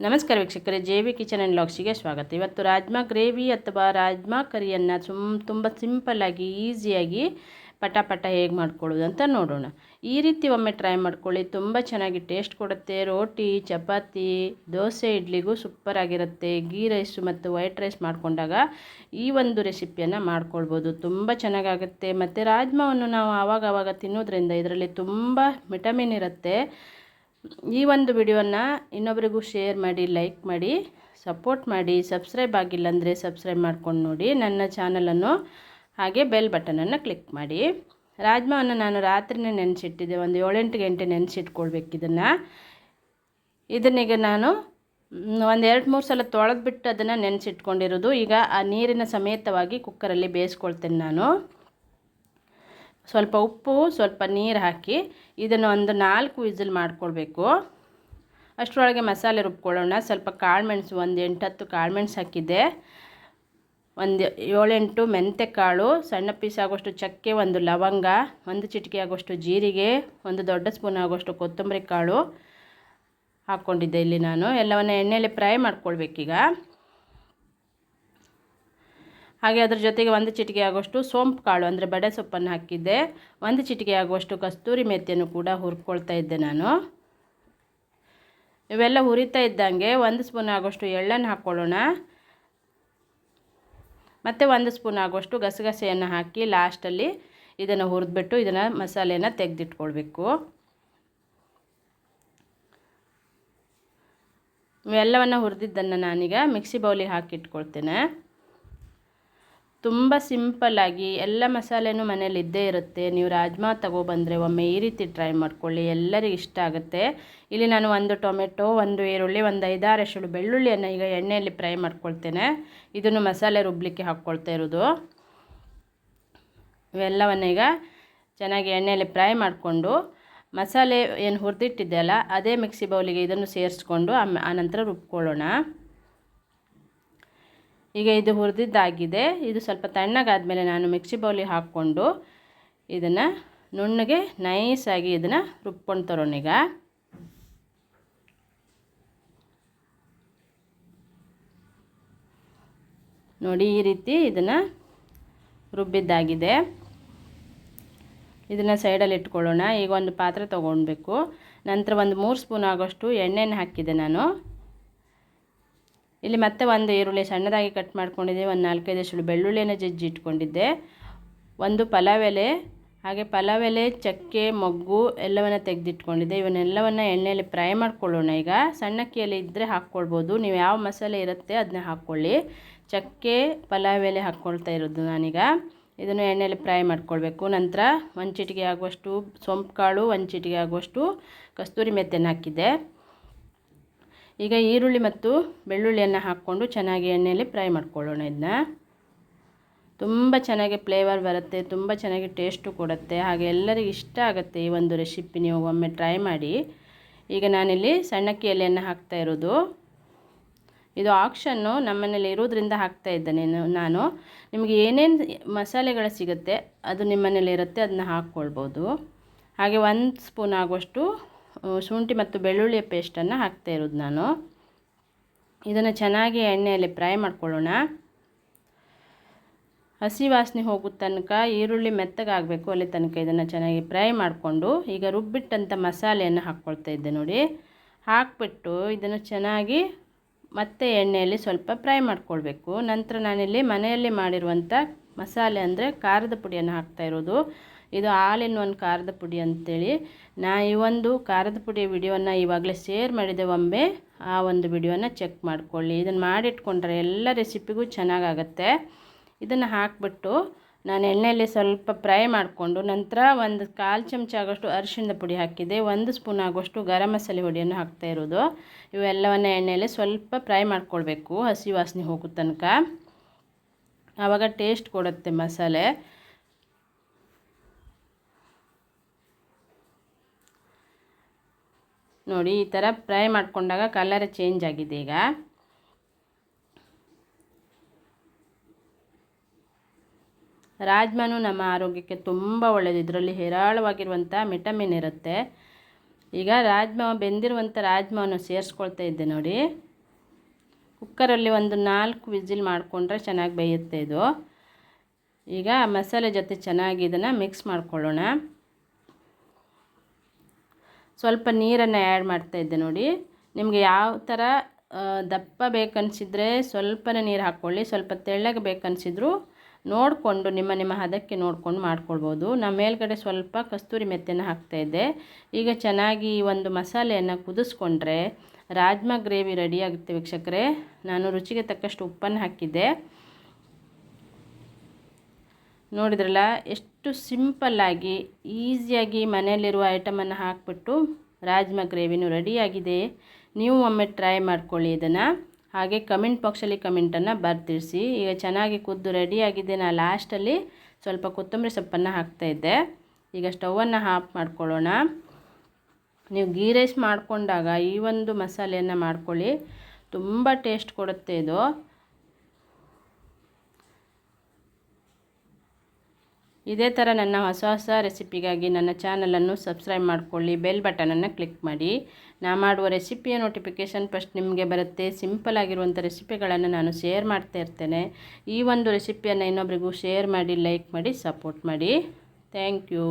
ನಮಸ್ಕಾರ ವೀಕ್ಷಕರೇ, J V kitchen and ಲಾಕ್ಸಿಗೆ ಸ್ವಾಗತ. ಇವತ್ತು ರಾಜ್ಮಾ ಗ್ರೇವಿ ಅಥವಾ ರಾಜ್ಮಾ ಕರಿಯನ್ನು ಸುಮ್, ತುಂಬ ಸಿಂಪಲ್ಲಾಗಿ ಈಸಿಯಾಗಿ ಪಟ ಪಟ ಹೇಗೆ ಮಾಡ್ಕೊಳ್ಳೋದು ಅಂತ ನೋಡೋಣ. ಈ ರೀತಿ ಒಮ್ಮೆ ಟ್ರೈ ಮಾಡ್ಕೊಳ್ಳಿ. ತುಂಬ ಚೆನ್ನಾಗಿ ಟೇಸ್ಟ್ ಕೊಡುತ್ತೆ. ರೋಟಿ, ಚಪಾತಿ, ದೋಸೆ, ಇಡ್ಲಿಗೂ ಸೂಪರ್ ಆಗಿರುತ್ತೆ. ಗೀ ರೈಸು ಮತ್ತು ವೈಟ್ ರೈಸ್ ಮಾಡಿಕೊಂಡಾಗ ಈ ಒಂದು ರೆಸಿಪಿಯನ್ನು ಮಾಡ್ಕೊಳ್ಬೋದು. ತುಂಬ ಚೆನ್ನಾಗಾಗುತ್ತೆ. ಮತ್ತು ರಾಜ್ಮಾವನ್ನು ನಾವು ಆವಾಗವಾಗ ಆವಾಗ ತಿನ್ನೋದ್ರಿಂದ ಇದರಲ್ಲಿ ತುಂಬ ವಿಟಮಿನ್ ಇರುತ್ತೆ. ಈ ಒಂದು ವಿಡಿಯೋನ ಇನ್ನೊಬ್ರಿಗೂ ಶೇರ್ ಮಾಡಿ, ಲೈಕ್ ಮಾಡಿ, ಸಪೋರ್ಟ್ ಮಾಡಿ, ಸಬ್ಸ್ಕ್ರೈಬ್ ಆಗಿಲ್ಲ ಅಂದರೆ ಸಬ್ಸ್ಕ್ರೈಬ್ ಮಾಡ್ಕೊಂಡು ನೋಡಿ. ನನ್ನ ಚಾನಲನ್ನು ಹಾಗೆ ಬೆಲ್ ಬಟನನ್ನು ಕ್ಲಿಕ್ ಮಾಡಿ. ರಾಜ್ಮಾವನ್ನು ನಾನು ರಾತ್ರಿನೇ ನೆನೆಸಿಟ್ಟಿದ್ದೆ, ಒಂದು ಏಳೆಂಟು ಗಂಟೆ ನೆನೆಸಿಟ್ಕೊಳ್ಬೇಕು ಇದನ್ನು. ಇದನ್ನೀಗ ನಾನು ಒಂದು ಎರಡು ಮೂರು ಸಲ ತೊಳೆದ್ಬಿಟ್ಟು ಅದನ್ನು ನೆನೆಸಿಟ್ಕೊಂಡಿರೋದು. ಈಗ ಆ ನೀರಿನ ಸಮೇತವಾಗಿ ಕುಕ್ಕರಲ್ಲಿ ಬೇಯಿಸ್ಕೊಳ್ತೇನೆ ನಾನು. ಸ್ವಲ್ಪ ಉಪ್ಪು, ಸ್ವಲ್ಪ ನೀರು ಹಾಕಿ ಇದನ್ನು ಒಂದು ನಾಲ್ಕು ವಿಸಿಲ್ ಮಾಡ್ಕೊಳ್ಬೇಕು. ಅಷ್ಟರೊಳಗೆ ಮಸಾಲೆ ರುಬ್ಕೊಳ್ಳೋಣ. ಸ್ವಲ್ಪ ಕಾಳುಮೆಣಸು, ಒಂದು ಎಂಟತ್ತು ಕಾಳುಮೆಣಸು ಹಾಕಿದ್ದೆ. ಒಂದು ಏಳೆಂಟು ಮೆಂತ್ಯ ಕಾಳು ಸಣ್ಣ ಪೀಸ್ ಆಗೋಷ್ಟು ಚಕ್ಕೆ, ಒಂದು ಲವಂಗ, ಒಂದು ಚಿಟಿಕೆ ಆಗೋಷ್ಟು ಜೀರಿಗೆ, ಒಂದು ದೊಡ್ಡ ಸ್ಪೂನ್ ಆಗೋಷ್ಟು ಕೊತ್ತಂಬರಿ ಕಾಳು ಹಾಕ್ಕೊಂಡಿದ್ದೆ ಇಲ್ಲಿ ನಾನು. ಎಲ್ಲವನ್ನು ಎಣ್ಣೆಯಲ್ಲಿ ಫ್ರೈ ಮಾಡ್ಕೊಳ್ಬೇಕೀಗ. ಹಾಗೆ ಅದ್ರ ಜೊತೆಗೆ ಒಂದು ಚಿಟಿಕೆ ಆಗುವಷ್ಟು ಸೋಂಪು ಕಾಳು, ಅಂದರೆ ಬಡೆ ಸೊಪ್ಪನ್ನು ಹಾಕಿದ್ದೆ. ಒಂದು ಚಿಟಿಕೆ ಆಗುವಷ್ಟು ಕಸ್ತೂರಿ ಮೆಥಿಯನ್ನು ಕೂಡ ಹುರ್ಕೊಳ್ತಾ ಇದ್ದೆ ನಾನು. ಇವೆಲ್ಲ ಹುರಿತಾ ಇದ್ದಂಗೆ ಒಂದು ಸ್ಪೂನ್ ಆಗುವಷ್ಟು ಎಳ್ಳನ್ನು ಹಾಕ್ಕೊಳ್ಳೋಣ. ಮತ್ತು ಒಂದು ಸ್ಪೂನ್ ಆಗುವಷ್ಟು ಗಸಗಸೆಯನ್ನು ಹಾಕಿ ಲಾಸ್ಟಲ್ಲಿ ಇದನ್ನು ಹುರಿದ್ಬಿಟ್ಟು ಇದನ್ನು ಮಸಾಲೆಯನ್ನು ತೆಗೆದಿಟ್ಕೊಳ್ಬೇಕು. ಇವೆಲ್ಲವನ್ನು ಹುರಿದಿದ್ದನ್ನು ನಾನೀಗ ಮಿಕ್ಸಿ ಬೌಲಿಗೆ ಹಾಕಿಟ್ಕೊಳ್ತೇನೆ. ತುಂಬ ಸಿಂಪಲ್ಲಾಗಿ ಎಲ್ಲ ಮಸಾಲೆನೂ ಮನೇಲಿ ಇದ್ದೇ ಇರುತ್ತೆ. ನೀವು ರಾಜ್ಮಾ ತಗೊಬಂದರೆ ಒಮ್ಮೆ ಈ ರೀತಿ ಟ್ರೈ ಮಾಡ್ಕೊಳ್ಳಿ. ಎಲ್ಲರಿಗೂ ಇಷ್ಟ ಆಗುತ್ತೆ. ಇಲ್ಲಿ ನಾನು ಒಂದು ಟೊಮೆಟೊ, ಒಂದು ಈರುಳ್ಳಿ, ಒಂದು ಐದಾರು ಎಷ್ಟಳು ಬೆಳ್ಳುಳ್ಳಿಯನ್ನು ಈಗ ಎಣ್ಣೆಯಲ್ಲಿ ಫ್ರೈ ಮಾಡ್ಕೊಳ್ತೇನೆ. ಇದನ್ನು ಮಸಾಲೆ ರುಬ್ಬಲಿಕ್ಕೆ ಹಾಕ್ಕೊಳ್ತಾ ಇರೋದು. ಇವೆಲ್ಲವನ್ನು ಈಗ ಚೆನ್ನಾಗಿ ಎಣ್ಣೆಯಲ್ಲಿ ಫ್ರೈ ಮಾಡಿಕೊಂಡು ಮಸಾಲೆ ಏನು ಹುರಿದಿಟ್ಟಿದ್ದೆ ಅಲ್ಲ, ಅದೇ ಮಿಕ್ಸಿ ಬೌಲಿಗೆ ಇದನ್ನು ಸೇರಿಸ್ಕೊಂಡು ಆನಂತರ ರುಬ್ಕೊಳ್ಳೋಣ. ಈಗ ಇದು ಹುರಿದಿದ್ದಾಗಿದೆ. ಇದು ಸ್ವಲ್ಪ ತಣ್ಣಗಾದಮೇಲೆ ನಾನು ಮಿಕ್ಸಿ ಬೌಲಿಗೆ ಹಾಕ್ಕೊಂಡು ಇದನ್ನು ನುಣ್ಣಗೆ ನೈಸಾಗಿ ಇದನ್ನು ರುಬ್ಕೊಂಡು ತರೋಣೀಗ ನೋಡಿ ಈ ರೀತಿ ಇದನ್ನು ರುಬ್ಬಿದ್ದಾಗಿದೆ. ಇದನ್ನು ಸೈಡಲ್ಲಿ ಇಟ್ಕೊಳ್ಳೋಣ. ಈಗ ಒಂದು ಪಾತ್ರೆ ತೊಗೊಳ್ಬೇಕು ನಂತರ ಒಂದು ಮೂರು ಸ್ಪೂನ್ ಆಗೋಷ್ಟು ಎಣ್ಣೆನ ಹಾಕಿದೆ ನಾನು. ಇಲ್ಲಿ ಮತ್ತೆ ಒಂದು ಈರುಳ್ಳಿ ಸಣ್ಣದಾಗಿ ಕಟ್ ಮಾಡ್ಕೊಂಡಿದ್ದೆ, ಒಂದು ನಾಲ್ಕೈದು ಎಷ್ಟು ಬೆಳ್ಳುಳ್ಳಿಯನ್ನು ಜಜ್ಜಿ ಇಟ್ಕೊಂಡಿದ್ದೆ. ಒಂದು ಪಲಾವ್ ಎಲೆ, ಹಾಗೆ ಪಲಾವ್ ಎಲೆ, ಚಕ್ಕೆ, ಮೊಗ್ಗು ಎಲ್ಲವನ್ನು ತೆಗೆದಿಟ್ಕೊಂಡಿದ್ದೆ. ಇವನ್ನೆಲ್ಲವನ್ನು ಎಣ್ಣೆಯಲ್ಲಿ ಫ್ರೈ ಮಾಡ್ಕೊಳ್ಳೋಣ ಈಗ. ಸಣ್ಣಕ್ಕಿ ಎಲೆ ಇದ್ದರೆ ಹಾಕ್ಕೊಳ್ಬೋದು. ನೀವು ಯಾವ ಮಸಾಲೆ ಇರುತ್ತೆ ಅದನ್ನ ಹಾಕ್ಕೊಳ್ಳಿ. ಚಕ್ಕೆ, ಪಲಾವ್ ಎಲೆ ಹಾಕ್ಕೊಳ್ತಾ ಇರೋದು ನಾನೀಗ. ಇದನ್ನು ಎಣ್ಣೆಯಲ್ಲಿ ಫ್ರೈ ಮಾಡ್ಕೊಳ್ಬೇಕು. ನಂತರ ಒಂದು ಚಿಟಿಕೆ ಆಗುವಷ್ಟು ಸೊಂಪು ಕಾಳು ಒಂದು ಚಿಟಿಕೆ ಆಗುವಷ್ಟು ಕಸ್ತೂರಿ ಮೆತ್ತನ್ನು ಹಾಕಿದ್ದೆ. ಈಗ ಈರುಳ್ಳಿ ಮತ್ತು ಬೆಳ್ಳುಳ್ಳಿಯನ್ನು ಹಾಕ್ಕೊಂಡು ಚೆನ್ನಾಗಿ ಎಣ್ಣೆಯಲ್ಲಿ ಫ್ರೈ ಮಾಡ್ಕೊಳ್ಳೋಣ ಇದನ್ನ ತುಂಬ ಚೆನ್ನಾಗಿ ಫ್ಲೇವರ್ ಬರುತ್ತೆ, ತುಂಬ ಚೆನ್ನಾಗಿ ಟೇಸ್ಟು ಕೊಡುತ್ತೆ, ಹಾಗೆ ಎಲ್ಲರಿಗೂ ಇಷ್ಟ ಆಗುತ್ತೆ ಈ ಒಂದು ರೆಸಿಪಿ ನೀವು ಒಮ್ಮೆ ಟ್ರೈ ಮಾಡಿ. ಈಗ ನಾನಿಲ್ಲಿ ಸಣ್ಣಕ್ಕಿ ಎಲೆಯನ್ನು ಹಾಕ್ತಾ ಇರೋದು. ಇದು ಆಕ್ಷನ್ನು ನಮ್ಮನೇಲಿ ಇರೋದ್ರಿಂದ ಹಾಕ್ತಾ ಇದ್ದೇನೆ ನಾನು. ನಿಮಗೆ ಏನೇನು ಮಸಾಲೆಗಳು ಸಿಗುತ್ತೆ ಅದು ನಿಮ್ಮನೇಲಿ ಇರುತ್ತೆ, ಅದನ್ನ ಹಾಕ್ಕೊಳ್ಬೋದು. ಹಾಗೆ ಒಂದು ಸ್ಪೂನ್ ಆಗುವಷ್ಟು ಶುಂಠಿ ಮತ್ತು ಬೆಳ್ಳುಳ್ಳಿಯ ಪೇಸ್ಟನ್ನು ಹಾಕ್ತಾ ಇರೋದು ನಾನು. ಇದನ್ನು ಚೆನ್ನಾಗಿ ಎಣ್ಣೆಯಲ್ಲಿ ಫ್ರೈ ಮಾಡ್ಕೊಳ್ಳೋಣ. ಹಸಿ ವಾಸನೆ ಹೋಗೋ ತನಕ ಈರುಳ್ಳಿ ಮೆತ್ತಗಾಗಬೇಕು ಅಲ್ಲಿ ತನಕ ಇದನ್ನು ಚೆನ್ನಾಗಿ ಫ್ರೈ ಮಾಡಿಕೊಂಡು ಈಗ ರುಬ್ಬಿಟ್ಟಂಥ ಮಸಾಲೆಯನ್ನು ಹಾಕ್ಕೊಳ್ತಾ ಇದ್ದೆ ನೋಡಿ. ಹಾಕ್ಬಿಟ್ಟು ಇದನ್ನು ಚೆನ್ನಾಗಿ ಮತ್ತೆ ಎಣ್ಣೆಯಲ್ಲಿ ಸ್ವಲ್ಪ ಫ್ರೈ ಮಾಡ್ಕೊಳ್ಬೇಕು. ನಂತರ ನಾನಿಲ್ಲಿ ಮನೆಯಲ್ಲಿ ಮಾಡಿರುವಂಥ ಮಸಾಲೆ ಅಂದರೆ ಖಾರದ ಪುಡಿಯನ್ನು ಹಾಕ್ತಾ ಇರೋದು. ಇದು ಆಲ್ ಇನ್ ಒನ್ ಖಾರದ ಪುಡಿ ಅಂತೇಳಿ. ನಾ ಈ ಒಂದು ಖಾರದ ಪುಡಿ ವಿಡಿಯೋನ ಇವಾಗಲೇ ಶೇರ್ ಮಾಡಿದೆ ಒಮ್ಮೆ. ಆ ಒಂದು ವಿಡಿಯೋನ ಚೆಕ್ ಮಾಡಿಕೊಳ್ಳಿ. ಇದನ್ನು ಮಾಡಿಟ್ಕೊಂಡ್ರೆ ಎಲ್ಲ ರೆಸಿಪಿಗೂ ಚೆನ್ನಾಗಾಗತ್ತೆ. ಇದನ್ನು ಹಾಕಿಬಿಟ್ಟು ನಾನು ಎಣ್ಣೆಯಲ್ಲಿ ಸ್ವಲ್ಪ ಫ್ರೈ ಮಾಡಿಕೊಂಡು ನಂತರ ಒಂದು ಕಾಲು ಚಮಚ ಆಗೋಷ್ಟು ಅರಿಶಿಣದ ಪುಡಿ ಹಾಕಿದೆ. ಒಂದು ಸ್ಪೂನ್ ಆಗೋಷ್ಟು ಗರಂ ಮಸಾಲೆ ಹುಡಿಯನ್ನು ಹಾಕ್ತಾ ಇರೋದು. ಇವೆಲ್ಲವನ್ನು ಎಣ್ಣೆಯಲ್ಲಿ ಸ್ವಲ್ಪ ಫ್ರೈ ಮಾಡ್ಕೊಳ್ಬೇಕು. ಹಸಿ ವಾಸನೆ ಹೋಗೋ ತನಕ. ಆವಾಗ ಟೇಸ್ಟ್ ಕೊಡುತ್ತೆ ಮಸಾಲೆ. ನೋಡಿ, ಈ ಥರ ಫ್ರೈ ಮಾಡಿಕೊಂಡಾಗ ಕಲರ್ ಚೇಂಜ್ ಆಗಿದೆ ಈಗ. ರಾಜ್ಮಾನು ನಮ್ಮ ಆರೋಗ್ಯಕ್ಕೆ ತುಂಬ ಒಳ್ಳೆಯದು ಇದರಲ್ಲಿ ಹೇರಾಳವಾಗಿರುವಂಥ ವಿಟಮಿನ್ ಇರುತ್ತೆ. ಈಗ ರಾಜ್ಮಾ ಬೆಂದಿರುವಂಥ ರಾಜ್ಮಾವನ್ನು ಸೇರಿಸ್ಕೊಳ್ತಾ ಇದ್ದೆ ನೋಡಿ. ಕುಕ್ಕರಲ್ಲಿ ಒಂದು ನಾಲ್ಕು ವಿಜಿಲ್ ಮಾಡಿಕೊಂಡ್ರೆ ಚೆನ್ನಾಗಿ ಬೇಯುತ್ತೆ ಇದು. ಈಗ ಮಸಾಲೆ ಜೊತೆ ಚೆನ್ನಾಗಿ ಇದನ್ನು ಮಿಕ್ಸ್ ಮಾಡ್ಕೊಳ್ಳೋಣ. ಸ್ವಲ್ಪ ನೀರನ್ನು ಆ್ಯಡ್ ಮಾಡ್ತಾಯಿದ್ದೆ ನೋಡಿ. ನಿಮಗೆ ಯಾವ ಥರ ದಪ್ಪ ಬೇಕನ್ಸಿದ್ರೆ ಸ್ವಲ್ಪನೇ ನೀರು ಹಾಕ್ಕೊಳ್ಳಿ, ಸ್ವಲ್ಪ ತೆಳ್ಳಗೆ ಬೇಕನ್ಸಿದ್ರು ನೋಡಿಕೊಂಡು ನಿಮ್ಮ ನಿಮ್ಮ ಹದಕ್ಕೆ ನೋಡ್ಕೊಂಡು ಮಾಡ್ಕೊಳ್ಬೋದು. ನಾನು ಮೇಲ್ಗಡೆ ಸ್ವಲ್ಪ ಕಸ್ತೂರಿ ಮೆತ್ತೆನ ಹಾಕ್ತಾಯಿದ್ದೆ ಈಗ ಚೆನ್ನಾಗಿ ಒಂದು ಮಸಾಲೆಯನ್ನು ಕುದಿಸ್ಕೊಂಡ್ರೆ ರಾಜ್ಮಾ ಗ್ರೇವಿ ರೆಡಿಯಾಗುತ್ತೆ ವೀಕ್ಷಕರೇ. ನಾನು ರುಚಿಗೆ ತಕ್ಕಷ್ಟು ಉಪ್ಪನ್ನು ಹಾಕಿದ್ದೆ. ನೋಡಿದ್ರಲ್ಲ, ಎಷ್ಟು ಸಿಂಪಲ್ಲಾಗಿ ಈಸಿಯಾಗಿ ಮನೆಯಲ್ಲಿರುವ ಐಟಮನ್ನು ಹಾಕಿಬಿಟ್ಟು ರಾಜ್ಮಾ ಗ್ರೇವಿನೂ ರೆಡಿಯಾಗಿದೆ. ನೀವು ಒಮ್ಮೆ ಟ್ರೈ ಮಾಡ್ಕೊಳ್ಳಿ ಇದನ್ನು. ಹಾಗೆ ಕಮೆಂಟ್ ಬಾಕ್ಸಲ್ಲಿ ಕಮೆಂಟನ್ನು ಬರ್ತಿರಿಸಿ ಈಗ ಚೆನ್ನಾಗಿ ಕುದ್ದು ರೆಡಿಯಾಗಿದೆ. ನಾನು ಲಾಸ್ಟಲ್ಲಿ ಸ್ವಲ್ಪ ಕೊತ್ತಂಬರಿ ಸೊಪ್ಪನ್ನು ಹಾಕ್ತಾಯಿದ್ದೆ ಈಗ ಸ್ಟವನ್ನು ಆಫ್ ಮಾಡ್ಕೊಳ್ಳೋಣ. ನೀವು ಗೀ ರೈಸ್ ಮಾಡಿಕೊಂಡಾಗ ಈ ಒಂದು ಮಸಾಲೆಯನ್ನು ಮಾಡ್ಕೊಳ್ಳಿ. ತುಂಬ ಟೇಸ್ಟ್ ಕೊಡುತ್ತೆ ಇದು. ಇದೇ ಥರ ನನ್ನ ಹೊಸ ಹೊಸ ರೆಸಿಪಿಗಾಗಿ ನನ್ನ ಚಾನಲನ್ನು ಸಬ್ಸ್ಕ್ರೈಬ್ ಮಾಡಿಕೊಳ್ಳಿ, ಬೆಲ್ ಬಟನನ್ನು ಕ್ಲಿಕ್ ಮಾಡಿ. ನಾ ಮಾಡುವ ರೆಸಿಪಿಯ ನೋಟಿಫಿಕೇಷನ್ ಫಸ್ಟ್ ನಿಮಗೆ ಬರುತ್ತೆ. ಸಿಂಪಲ್ ಆಗಿರುವಂಥ ರೆಸಿಪಿಗಳನ್ನು ನಾನು ಶೇರ್ ಮಾಡ್ತಾ ಇರ್ತೇನೆ. ಈ ಒಂದು ರೆಸಿಪಿಯನ್ನು ಇನ್ನೊಬ್ರಿಗೂ ಶೇರ್ ಮಾಡಿ, ಲೈಕ್ ಮಾಡಿ, ಸಪೋರ್ಟ್ ಮಾಡಿ. Thank you.